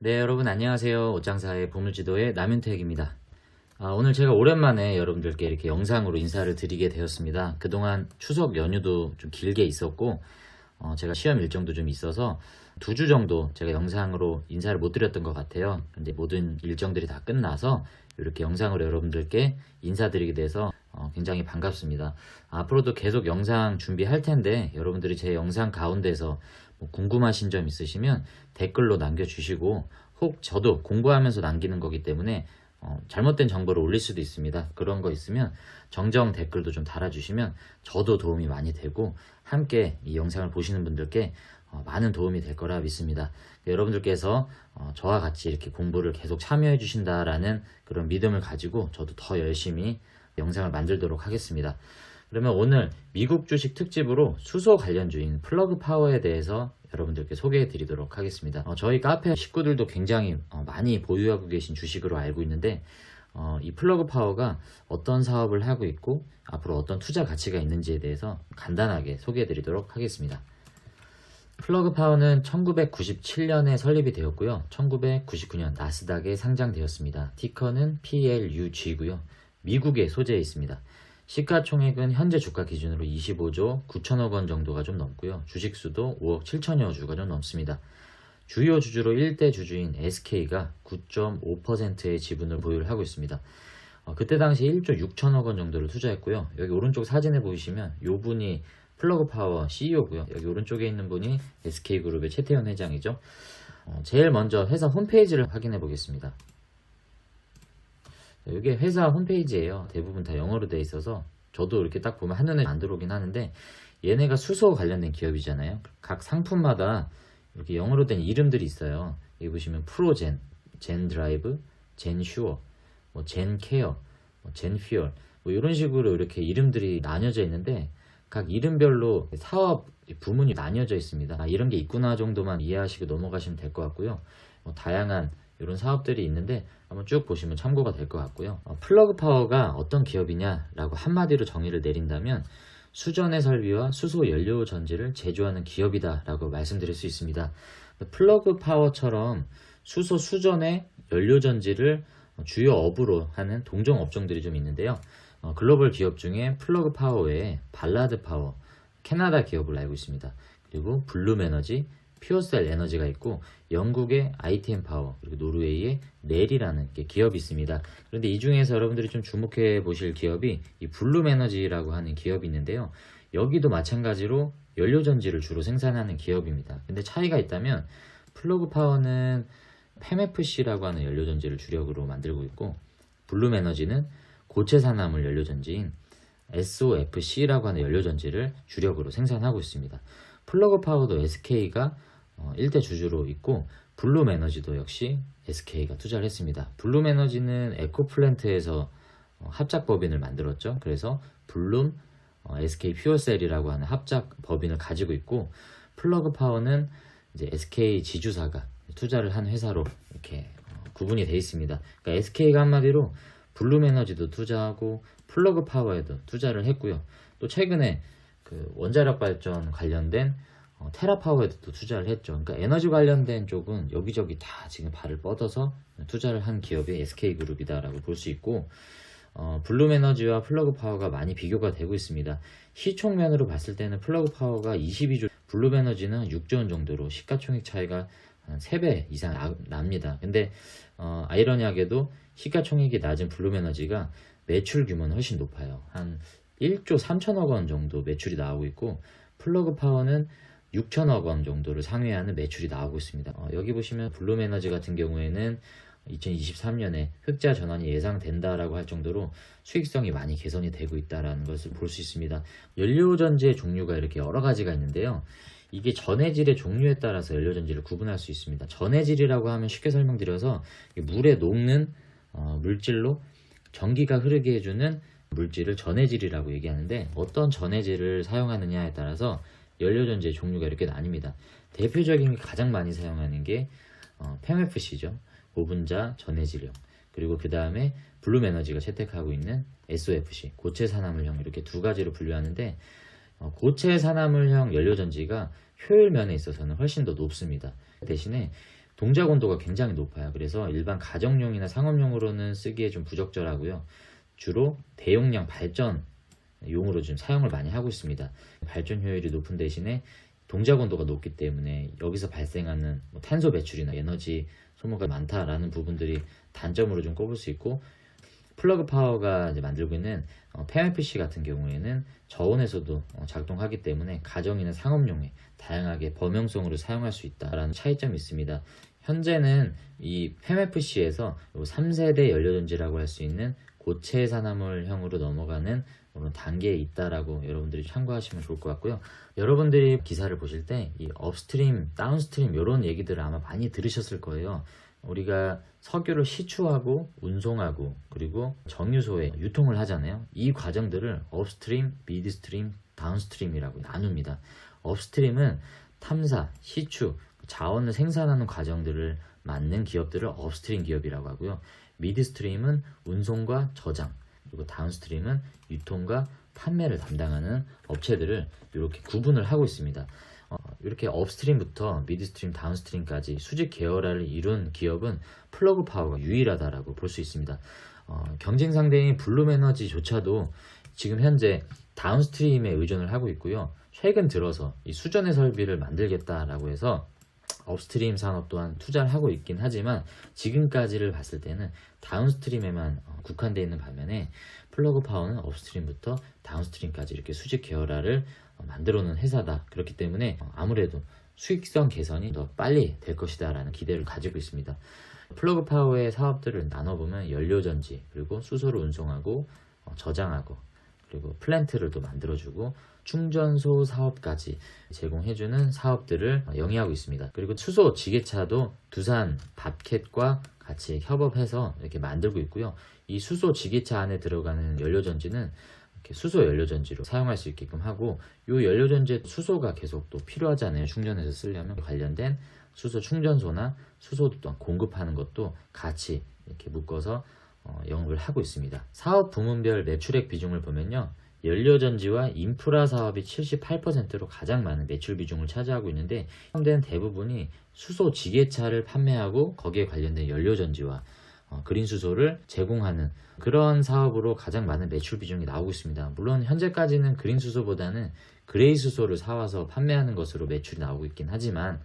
네, 여러분 안녕하세요. 옷장사의 보물지도의 남윤택입니다. 아, 오늘 제가 오랜만에 여러분들께 이렇게 영상으로 인사를 드리게 되었습니다. 그동안 추석 연휴도 좀 길게 있었고, 어, 제가 시험 일정도 좀 있어서 두 주 정도 제가 영상으로 인사를 못 드렸던 것 같아요. 근데 모든 일정들이 다 끝나서 이렇게 영상으로 여러분들께 인사드리게 돼서 어, 굉장히 반갑습니다. 앞으로도 계속 영상 준비할 텐데 여러분들이 제 영상 가운데서 뭐 궁금하신 점 있으시면 댓글로 남겨주시고 혹 저도 공부하면서 남기는 거기 때문에 어, 잘못된 정보를 올릴 수도 있습니다. 그런 거 있으면 정정 댓글도 좀 달아주시면 저도 도움이 많이 되고 함께 이 영상을 보시는 분들께 어, 많은 도움이 될 거라 믿습니다. 여러분들께서 어, 저와 같이 이렇게 공부를 계속 참여해 주신다라는 그런 믿음을 가지고 저도 더 열심히 영상을 만들도록 하겠습니다. 그러면 오늘 미국 주식 특집으로 수소 관련 주인 플러그 파워에 대해서 여러분들께 소개해 드리도록 하겠습니다. 어, 저희 카페 식구들도 굉장히 어, 많이 보유하고 계신 주식으로 알고 있는데 어, 이 플러그 파워가 어떤 사업을 하고 있고 앞으로 어떤 투자 가치가 있는지에 대해서 간단하게 소개해 드리도록 하겠습니다. 플러그 파워는 1997년에 설립이 되었고요. 1999년 나스닥에 상장되었습니다. 티커는 PLUG고요. 미국에 소재해 있습니다. 시가총액은 현재 주가 기준으로 25조 9천억 원 정도가 좀 넘고요. 주식수도 5억 7천여 주가 좀 넘습니다. 주요 주주로 1대 주주인 SK가 9.5%의 지분을 보유를 하고 있습니다. 어, 그때 당시 1조 6천억 원 정도를 투자했고요. 여기 오른쪽 사진에 보이시면 요 분이 플러그 파워 CEO고요. 여기 오른쪽에 있는 분이 SK그룹의 최태현 회장이죠. 어, 제일 먼저 회사 홈페이지를 확인해 보겠습니다. 이게 회사 홈페이지예요. 대부분 다 영어로 되어 있어서 저도 이렇게 딱 보면 한눈에 안 들어오긴 하는데 얘네가 수소 관련된 기업이잖아요. 각 상품마다 이렇게 영어로 된 이름들이 있어요. 여기 보시면 프로젠, 젠 드라이브, 젠 슈어, 뭐 젠 케어, 뭐젠 퓨얼 뭐 이런 식으로 이렇게 이름들이 나뉘어져 있는데 각 이름별로 사업 부문이 나뉘어져 있습니다. 아, 이런 게 있구나 정도만 이해하시고 넘어가시면 될 것 같고요. 뭐 다양한 이런 사업들이 있는데 한번 쭉 보시면 참고가 될 것 같고요. 어, 플러그 파워가 어떤 기업이냐라고 한마디로 정의를 내린다면 수전의 설비와 수소 연료 전지를 제조하는 기업이다라고 말씀드릴 수 있습니다. 플러그 파워처럼 수소 수전의 연료 전지를 주요 업으로 하는 동종 업종들이 좀 있는데요. 어, 글로벌 기업 중에 플러그 파워 외에 발라드 파워, 캐나다 기업을 알고 있습니다. 그리고 블룸 에너지, 퓨어셀 에너지가 있고 영국의 ITM 파워 그리고 노르웨이의 넬이라는 게 기업이 있습니다. 그런데 이 중에서 여러분들이 좀 주목해 보실 기업이 이 블룸 에너지라고 하는 기업이 있는데요. 여기도 마찬가지로 연료 전지를 주로 생산하는 기업입니다. 근데 차이가 있다면 플러그 파워는 PEMFC라고 하는 연료 전지를 주력으로 만들고 있고 블룸 에너지는 고체 산화물 연료 전지인 SOFC라고 하는 연료 전지를 주력으로 생산하고 있습니다. 플러그 파워도 SK가 어, 1대 주주로 있고 블룸 에너지도 역시 SK가 투자를 했습니다. 블룸 에너지는 에코플랜트에서 어, 합작 법인을 만들었죠. 그래서 블룸 어, SK 퓨어셀이라고 하는 합작 법인을 가지고 있고 플러그 파워는 이제 SK 지주사가 투자를 한 회사로 이렇게 어, 구분이 되어 있습니다. 그러니까 SK가 한마디로 블룸 에너지도 투자하고 플러그 파워에도 투자를 했고요. 또 최근에 그 원자력 발전 관련된 어, 테라파워에도 또 투자를 했죠. 그러니까 에너지 관련된 쪽은 여기저기 다 지금 발을 뻗어서 투자를 한 기업이 SK그룹이다라고 볼 수 있고 어, 블룸 에너지와 플러그 파워가 많이 비교가 되고 있습니다. 시총면으로 봤을 때는 플러그 파워가 22조, 블룸 에너지는 6조 원 정도로 시가총액 차이가 한 3배 이상 나, 납니다. 근데 어, 아이러니하게도 시가총액이 낮은 블룸 에너지가 매출 규모는 훨씬 높아요. 한 1조 3천억 원 정도 매출이 나오고 있고 플러그 파워는 6천억 원 정도를 상회하는 매출이 나오고 있습니다. 어, 여기 보시면 블룸 에너지 같은 경우에는 2023년에 흑자 전환이 예상된다라고 할 정도로 수익성이 많이 개선이 되고 있다라는 것을 볼 수 있습니다. 연료 전지의 종류가 이렇게 여러 가지가 있는데요. 이게 전해질의 종류에 따라서 연료 전지를 구분할 수 있습니다. 전해질이라고 하면 쉽게 설명드려서 물에 녹는 어, 물질로 전기가 흐르게 해주는 물질을 전해질이라고 얘기하는데 어떤 전해질을 사용하느냐에 따라서 연료전지의 종류가 이렇게 나뉩니다. 대표적인 게 가장 많이 사용하는 게 어, PEMFC죠. 고분자 전해질형. 그리고 그 다음에 블룸 에너지가 채택하고 있는 SOFC, 고체 산화물형 이렇게 두 가지로 분류하는데 어, 고체 산화물형 연료전지가 효율 면에 있어서는 훨씬 더 높습니다. 대신에 동작 온도가 굉장히 높아요. 그래서 일반 가정용이나 상업용으로는 쓰기에 좀 부적절하고요. 주로 대용량 발전 용으로 좀 사용을 많이 하고 있습니다. 발전 효율이 높은 대신에 동작 온도가 높기 때문에 여기서 발생하는 뭐 탄소 배출이나 에너지 소모가 많다라는 부분들이 단점으로 좀 꼽을 수 있고 플러그 파워가 만들고 있는 어, PMPC 같은 경우에는 저온에서도 어, 작동하기 때문에 가정이나 상업용에 다양하게 범용성으로 사용할 수 있다라는 차이점이 있습니다. 현재는 이 PMFC에서 3세대 연료전지라고 할 수 있는 고체 산화물형으로 넘어가는 그런 단계에 있다라고 여러분들이 참고하시면 좋을 것 같고요. 여러분들이 기사를 보실 때 이 업스트림, 다운스트림 이런 얘기들을 아마 많이 들으셨을 거예요. 우리가 석유를 시추하고 운송하고 그리고 정유소에 유통을 하잖아요. 이 과정들을 업스트림, 미드스트림, 다운스트림이라고 나눕니다. 업스트림은 탐사, 시추, 자원을 생산하는 과정들을 맡는 기업들을 업스트림 기업이라고 하고요. 미드스트림은 운송과 저장, 그리고 다운스트림은 유통과 판매를 담당하는 업체들을 이렇게 구분을 하고 있습니다. 어, 이렇게 업스트림부터 미드스트림, 다운스트림까지 수직 계열화를 이룬 기업은 플러그 파워가 유일하다라고 볼 수 있습니다. 어, 경쟁 상대인 블룸에너지조차도 지금 현재 다운스트림에 의존을 하고 있고요. 최근 들어서 이 수전의 설비를 만들겠다라고 해서 업스트림 산업 또한 투자를 하고 있긴 하지만 지금까지를 봤을 때는 다운스트림에만 어, 국한되어 있는 반면에 플러그 파워는 업스트림부터 다운스트림까지 이렇게 수직 계열화를 어, 만들어 놓은 회사다. 그렇기 때문에 어, 아무래도 수익성 개선이 더 빨리 될 것이다 라는 기대를 가지고 있습니다. 플러그 파워의 사업들을 나눠보면 연료전지, 그리고 수소를 운송하고 어, 저장하고 그리고 플랜트를 또 만들어주고 충전소 사업까지 제공해주는 사업들을 영위하고 있습니다. 그리고 수소 지게차도 두산 밥캣과 같이 협업해서 이렇게 만들고 있고요. 이 수소 지게차 안에 들어가는 연료전지는 수소 연료전지로 사용할 수 있게끔 하고 이 연료전지에 수소가 계속 또 필요하잖아요. 충전해서 쓰려면 관련된 수소 충전소나 수소 공급하는 것도 같이 이렇게 묶어서 어, 영업을 하고 있습니다. 사업 부문별 매출액 비중을 보면요. 연료전지와 인프라 사업이 78%로 가장 많은 매출 비중을 차지하고 있는데 현대는 대부분이 수소 지게차를 판매하고 거기에 관련된 연료전지와 어, 그린 수소를 제공하는 그런 사업으로 가장 많은 매출 비중이 나오고 있습니다. 물론 현재까지는 그린 수소보다는 그레이 수소를 사와서 판매하는 것으로 매출이 나오고 있긴 하지만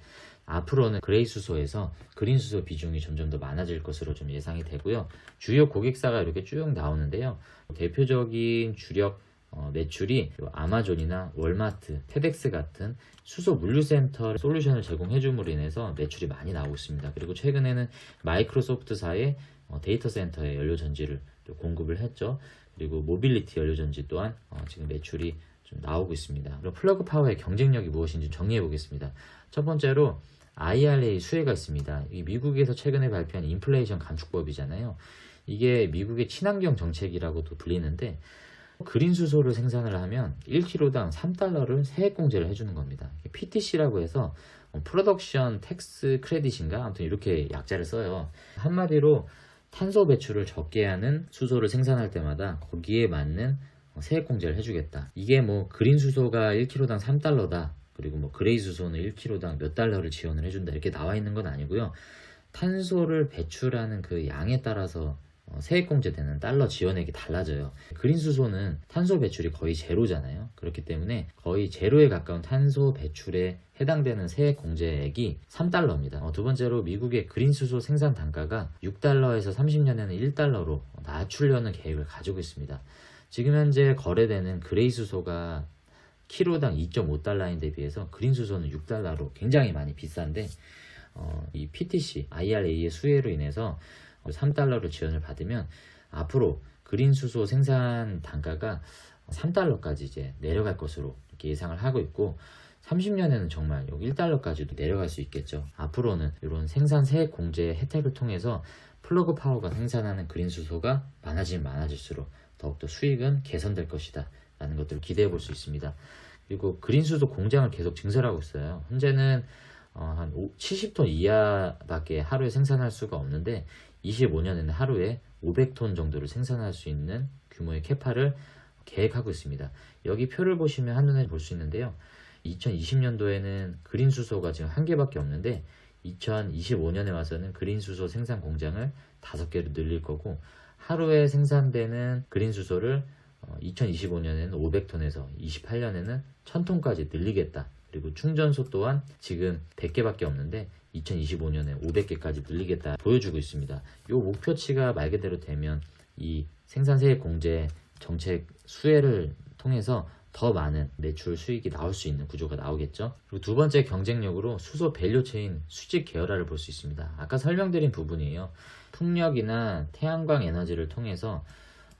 앞으로는 그레이 수소에서 그린 수소 비중이 점점 더 많아질 것으로 좀 예상이 되고요. 주요 고객사가 이렇게 쭉 나오는데요. 대표적인 주력 어, 매출이 아마존이나 월마트, 테덱스 같은 수소 물류센터 솔루션을 제공해 줌으로 인해서 매출이 많이 나오고 있습니다. 그리고 최근에는 마이크로소프트사의 어, 데이터 센터에 연료 전지를 또 공급을 했죠. 그리고 모빌리티 연료 전지 또한 어, 지금 매출이 좀 나오고 있습니다. 그럼 플러그 파워의 경쟁력이 무엇인지 정리해 보겠습니다. 첫 번째로 IRA 수혜가 있습니다. 이 미국에서 최근에 발표한 인플레이션 감축법이잖아요. 이게 미국의 친환경 정책이라고도 불리는데 그린 수소를 생산을 하면 1kg당 3달러를 세액 공제를 해주는 겁니다. PTC라고 해서 프로덕션 텍스 크레딧인가 아무튼 이렇게 약자를 써요. 한마디로 탄소 배출을 적게 하는 수소를 생산할 때마다 거기에 맞는 세액공제를 해주겠다. 이게 뭐 그린 수소가 1kg당 3달러다. 그리고 뭐 그레이 수소는 1kg당 몇 달러를 지원을 해준다. 이렇게 나와 있는 건 아니고요. 탄소를 배출하는 그 양에 따라서 어, 세액공제되는 달러 지원액이 달라져요. 그린 수소는 탄소 배출이 거의 제로잖아요. 그렇기 때문에 거의 제로에 가까운 탄소 배출에 해당되는 세액공제액이 3달러입니다. 어, 두 번째로 미국의 그린 수소 생산 단가가 6달러에서 30년에는 1달러로 낮추려는 계획을 가지고 있습니다. 지금 현재 거래되는 그레이 수소가 키로당 2.5달러인 데 비해서 그린 수소는 6달러로 굉장히 많이 비싼데 어, 이 PTC, IRA의 수혜로 인해서 3달러로 지원을 받으면 앞으로 그린 수소 생산 단가가 3달러까지 이제 내려갈 것으로 예상을 하고 있고 30년에는 정말 1달러까지도 내려갈 수 있겠죠. 앞으로는 이런 생산 세액 공제 혜택을 통해서 플러그 파워가 생산하는 그린 수소가 많아지면 많아질수록 더욱더 수익은 개선될 것이다. 라는 것들을 기대해 볼 수 있습니다. 그리고 그린 수소 공장을 계속 증설하고 있어요. 현재는 어, 한 70톤 이하밖에 하루에 생산할 수가 없는데 25년에는 하루에 500톤 정도를 생산할 수 있는 규모의 캐파를 계획하고 있습니다. 여기 표를 보시면 한눈에 볼 수 있는데요. 2020년도에는 그린 수소가 지금 한 개밖에 없는데 2025년에 와서는 그린 수소 생산 공장을 5개로 늘릴 거고 하루에 생산되는 그린 수소를 2025년에는 500톤에서 28년에는 1000톤까지 늘리겠다. 그리고 충전소 또한 지금 100개밖에 없는데 2025년에 500개까지 늘리겠다 보여주고 있습니다. 이 목표치가 말 그대로 되면 이 생산세액 공제 정책 수혜를 통해서 더 많은 매출 수익이 나올 수 있는 구조가 나오겠죠. 그리고 두 번째 경쟁력으로 수소 밸류체인 수직 계열화를 볼 수 있습니다. 아까 설명드린 부분이에요. 풍력이나 태양광 에너지를 통해서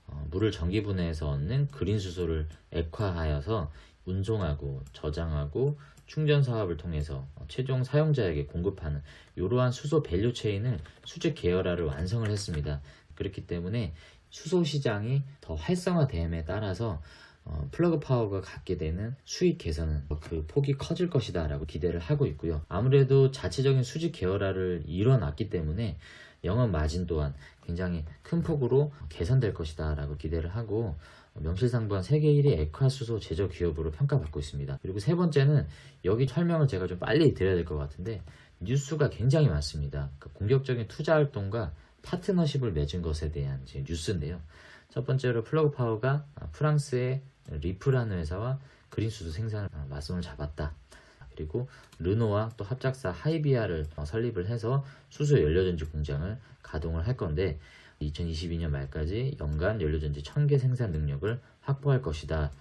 어, 물을 전기분해해서 얻는 그린 수소를 액화하여서 운송하고 저장하고 충전 사업을 통해서 어, 최종 사용자에게 공급하는 이러한 수소 밸류 체인을 수직 계열화를 완성을 했습니다. 그렇기 때문에 수소 시장이 더 활성화됨에 따라서 어, 플러그 파워가 갖게 되는 수익 개선은 그 폭이 커질 것이다 라고 기대를 하고 있고요. 아무래도 자체적인 수직 계열화를 이뤄놨기 때문에 영업 마진 또한 굉장히 큰 폭으로 개선될 것이다 라고 기대를 하고 명실상부한 세계 1위 액화수소 제조 기업으로 평가받고 있습니다. 그리고 세 번째는 여기 설명을 제가 좀 빨리 드려야 될 것 같은데 뉴스가 굉장히 많습니다. 그 공격적인 투자 활동과 파트너십을 맺은 것에 대한 뉴스인데요. 첫 번째로 플러그 파워가 프랑스의 리프라는 회사와 그린수소 생산 맞선을 잡았다. 그리고 르노와 또 합작사 하이비아를 어, 설립을 해서 수소 연료전지 공장을 가동을 할 건데 2022년 말까지 연간 연료전지 1000개 생산 능력을 확보할 것이다.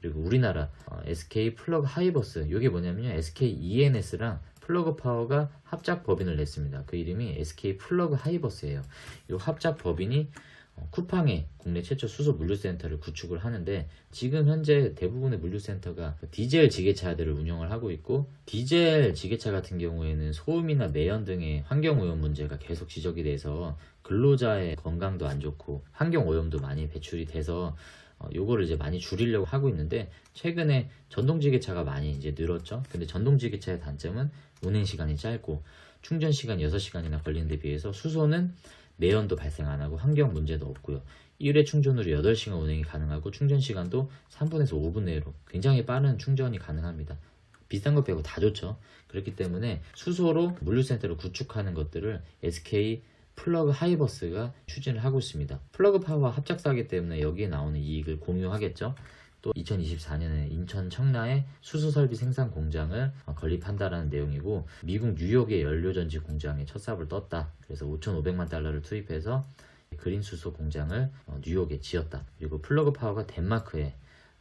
그리고 우리나라 어, SK 플러그 하이버스 이게 뭐냐면요 SK ENS랑 플러그 파워가 합작 법인을 냈습니다. 그 이름이 SK 플러그 하이버스예요. 이 합작 법인이 어, 쿠팡에 국내 최초 수소 물류센터를 구축을 하는데 지금 현재 대부분의 물류센터가 디젤 지게차들을 운영을 하고 있고 디젤 지게차 같은 경우에는 소음이나 매연 등의 환경오염 문제가 계속 지적이 돼서 근로자의 건강도 안 좋고 환경오염도 많이 배출이 돼서 어, 요거를 이제 많이 줄이려고 하고 있는데 최근에 전동지게차가 많이 이제 늘었죠. 근데 전동지게차의 단점은 운행 시간이 짧고 충전 시간 6시간이나 걸리는 데 비해서 수소는 매연도 발생 안 하고 환경 문제도 없고요. 1회 충전으로 8시간 운행이 가능하고 충전 시간도 3분에서 5분 내로 굉장히 빠른 충전이 가능합니다. 비싼 것 빼고 다 좋죠. 그렇기 때문에 수소로 물류센터를 구축하는 것들을 SK 플러그 하이버스가 추진을 하고 있습니다. 플러그 파워와 합작사기 때문에 여기에 나오는 이익을 공유하겠죠. 또 2024년에 인천 청라에 수소 설비 생산 공장을 어, 건립한다라는 내용이고 미국 뉴욕의 연료전지 공장에 첫 삽을 떴다. 그래서 5,500만 달러를 투입해서 그린 수소 공장을 어, 뉴욕에 지었다. 그리고 플러그 파워가 덴마크에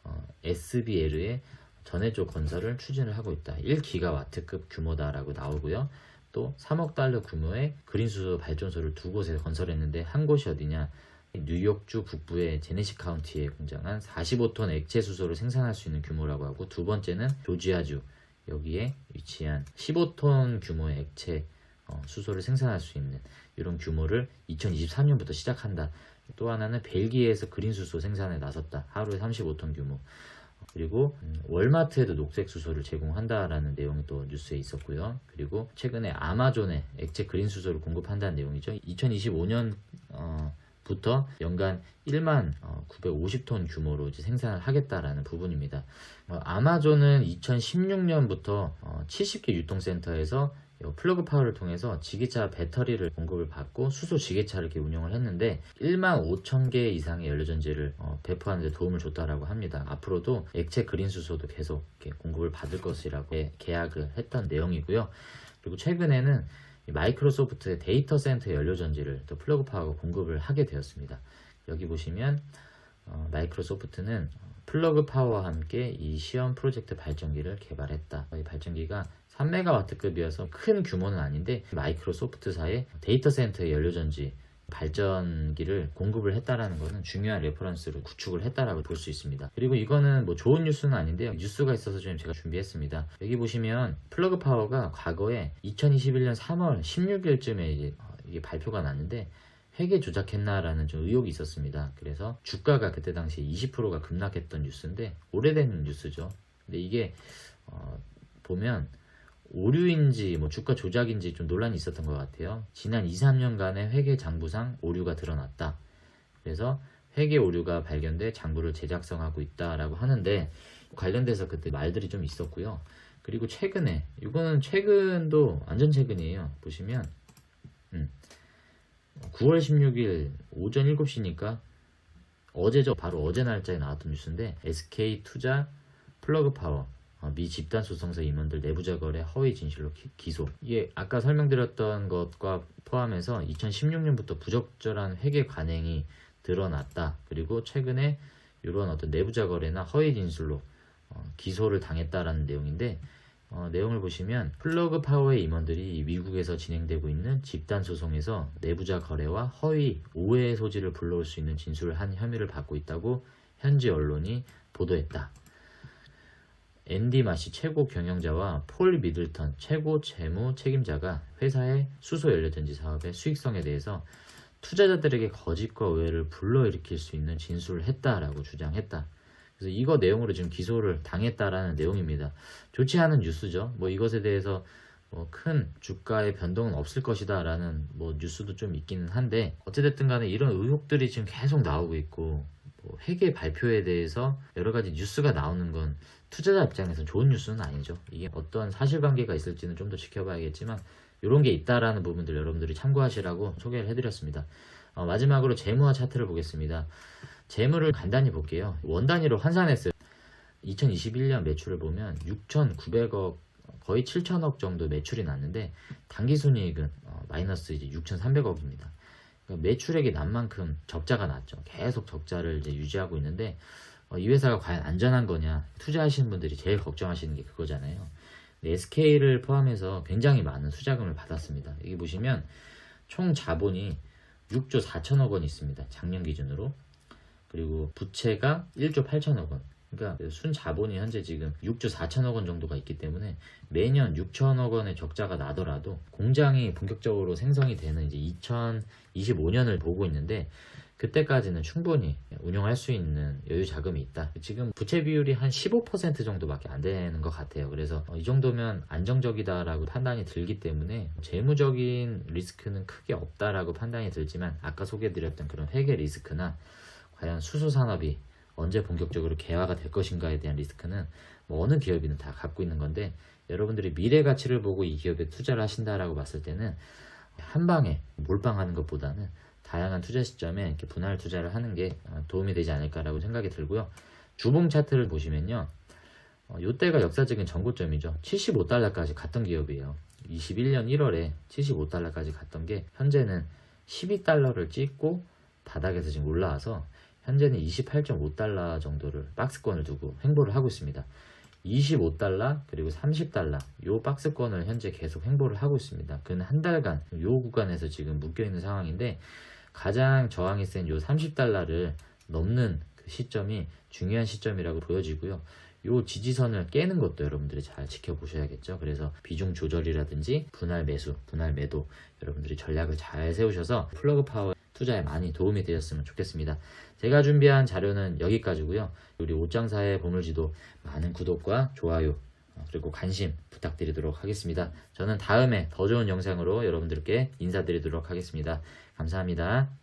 어, SBL의 전해조 건설을 추진을 하고 있다. 1기가와트급 규모다라고 나오고요. 또 3억 달러 규모의 그린 수소 발전소를 두 곳에 건설했는데 한 곳이 어디냐? 뉴욕주 북부의 제네시 카운티에 공장한 45톤 액체 수소를 생산할 수 있는 규모라고 하고 두 번째는 조지아주 여기에 위치한 15톤 규모의 액체 어, 수소를 생산할 수 있는 이런 규모를 2023년부터 시작한다. 또 하나는 벨기에에서 그린 수소 생산에 나섰다. 하루에 35톤 규모. 그리고 음, 월마트에도 녹색 수소를 제공한다라는 내용이 또 뉴스에 있었고요. 그리고 최근에 아마존에 액체 그린 수소를 공급한다는 내용이죠. 2025년 어, 부터 연간 1만 950톤 규모로 이제 생산을 하겠다라는 부분입니다. 어, 아마존은 2016년부터 어, 70개 유통센터에서 플러그 파워를 통해서 지게차 배터리를 공급을 받고 수소 지게차를 이렇게 운영을 했는데 1만 5천 개 이상의 연료전지를 어, 배포하는 데 도움을 줬다라고 합니다. 앞으로도 액체 그린 수소도 계속 공급을 받을 것이라고 계약을 했던 내용이고요. 그리고 최근에는 이 마이크로소프트의 데이터 센터 연료 전지를 또 플러그 파워가 공급을 하게 되었습니다. 여기 보시면 어, 마이크로소프트는 플러그 파워와 함께 이 시험 프로젝트 발전기를 개발했다. 이 발전기가 3메가와트급이어서 큰 규모는 아닌데 마이크로소프트사의 데이터 센터의 연료전지 발전기를 공급을 했다라는 것은 중요한 레퍼런스로 구축을 했다라고 볼 수 있습니다. 그리고 이거는 뭐 좋은 뉴스는 아닌데요. 뉴스가 있어서 좀 제가 준비했습니다. 여기 보시면 플러그 파워가 과거에 2021년 3월 16일쯤에 이제 어, 이게 발표가 났는데 회계 조작했나라는 좀 의혹이 있었습니다. 그래서 주가가 그때 당시에 20%가 급락했던 뉴스인데 오래된 뉴스죠. 근데 이게 어, 보면 오류인지 뭐 주가 조작인지 좀 논란이 있었던 것 같아요. 지난 2, 3년간의 회계 장부상 오류가 드러났다. 그래서 회계 오류가 발견돼 장부를 재작성하고 있다라고 하는데 관련돼서 그때 말들이 좀 있었고요. 그리고 최근에 이거는 최근도 완전 최근이에요. 보시면 음, 9월 16일 오전 7시니까 어제죠. 바로 어제 날짜에 나왔던 뉴스인데 SK 투자 플러그 파워 어, 미 집단 소송사 임원들 내부자 거래 허위 진실로 기- 기소. 이게 아까 설명드렸던 것과 포함해서 2016년부터 부적절한 회계 관행이 드러났다. 그리고 최근에 이런 어떤 내부자 거래나 허위 진술로 어, 기소를 당했다라는 내용인데 어, 내용을 보시면 플러그 파워의 임원들이 미국에서 진행되고 있는 집단 소송에서 내부자 거래와 허위 오해의 소지를 불러올 수 있는 진술을 한 혐의를 받고 있다고 현지 언론이 보도했다. 앤디 마시 최고 경영자와 폴 미들턴 최고 재무 책임자가 회사의 수소 연료전지 사업의 수익성에 대해서 투자자들에게 거짓과 오해를 불러일으킬 수 있는 진술을 했다라고 주장했다. 그래서 이거 내용으로 지금 기소를 당했다라는 내용입니다. 좋지 않은 뉴스죠. 뭐 이것에 대해서 뭐 큰 주가의 변동은 없을 것이다라는 뭐 뉴스도 좀 있기는 한데 어찌됐든 간에 이런 의혹들이 지금 계속 나오고 있고 뭐 회계 발표에 대해서 여러 가지 뉴스가 나오는 건 투자자 입장에서 좋은 뉴스는 아니죠. 이게 어떤 사실관계가 있을지는 좀 더 지켜봐야겠지만 이런 게 있다라는 부분들 여러분들이 참고하시라고 소개를 해드렸습니다. 어, 마지막으로 재무와 차트를 보겠습니다. 재무를 간단히 볼게요. 원 단위로 환산했어요. 2021년 매출을 보면 6,900억 거의 7천억 정도 매출이 났는데 당기순이익은 어, 마이너스 이제 6,300억입니다. 그러니까 매출액이 난 만큼 적자가 났죠. 계속 적자를 이제 유지하고 있는데 어, 이 회사가 과연 안전한 거냐 투자하시는 분들이 제일 걱정하시는 게 그거잖아요. SK를 포함해서 굉장히 많은 투자금을 받았습니다. 여기 보시면 총 자본이 6조 4천억 원 있습니다. 작년 기준으로. 그리고 부채가 1조 8천억 원. 그러니까 순 자본이 현재 지금 6조 4천억 원 정도가 있기 때문에 매년 6천억 원의 적자가 나더라도 공장이 본격적으로 생성이 되는 이제 2025년을 보고 있는데 그때까지는 충분히 운영할 수 있는 여유 자금이 있다. 지금 부채 비율이 한 15% 정도밖에 안 되는 것 같아요. 그래서 어, 이 정도면 안정적이다라고 판단이 들기 때문에 재무적인 리스크는 크게 없다라고 판단이 들지만 아까 소개드렸던 그런 회계 리스크나 과연 수소 산업이 언제 본격적으로 개화가 될 것인가에 대한 리스크는 뭐 어느 기업이든 다 갖고 있는 건데 여러분들이 미래 가치를 보고 이 기업에 투자를 하신다라고 봤을 때는 한 방에 몰빵하는 것보다는 다양한 투자 시점에 이렇게 분할 투자를 하는 게 어, 도움이 되지 않을까라고 생각이 들고요. 주봉 차트를 보시면요. 어, 이때가 역사적인 전고점이죠. 75달러까지 갔던 기업이에요. 21년 1월에 75달러까지 갔던 게 현재는 12달러를 찍고 바닥에서 지금 올라와서 현재는 28.5달러 정도를 박스권을 두고 횡보를 하고 있습니다. 25달러 그리고 30달러 요 박스권을 현재 계속 횡보를 하고 있습니다. 그는 한 달간 요 구간에서 지금 묶여 있는 상황인데 가장 저항이 센 요 30달러를 넘는 그 시점이 중요한 시점이라고 보여지고요. 요 지지선을 깨는 것도 여러분들이 잘 지켜보셔야겠죠. 그래서 비중 조절이라든지 분할 매수, 분할 매도 여러분들이 전략을 잘 세우셔서 플러그 파워 투자에 많이 도움이 되셨으면 좋겠습니다. 제가 준비한 자료는 여기까지고요. 우리 옷장사의 보물지도 많은 구독과 좋아요 어, 그리고 관심 부탁드리도록 하겠습니다. 저는 다음에 더 좋은 영상으로 여러분들께 인사드리도록 하겠습니다. 감사합니다.